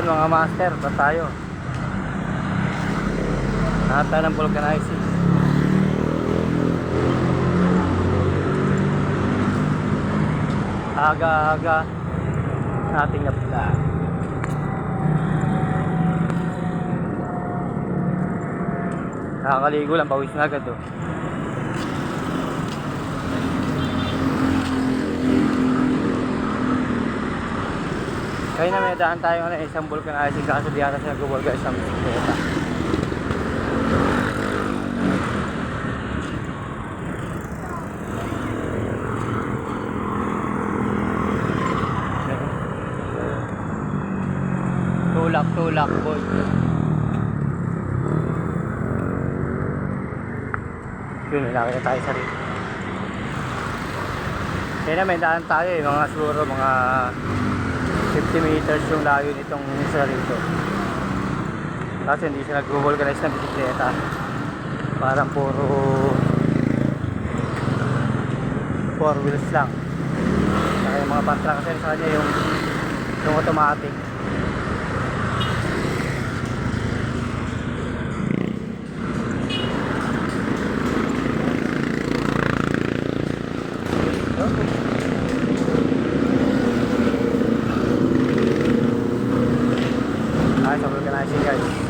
Yan mga master, ba tayo? Tayo ng vulcanizing. Aga-aga nating napila. Nakakaligo lang, pawis na agad oh. Kaya na may daan tayo na isang vulcanizing kaso di ata siya nag-vulga isang bisikleta. Tulak, tulak, boy. Yun, nakita tayo sa rito. Kaya na may daan tayo eh, mga siguro mga 50 meters yung layo nitong isa rito. Kasi hindi siya nag-vulcanize ng bisikleta. Parang puro four wheels lang. Saka yung mga pantra kasi sa kanya yung yung automatic. guys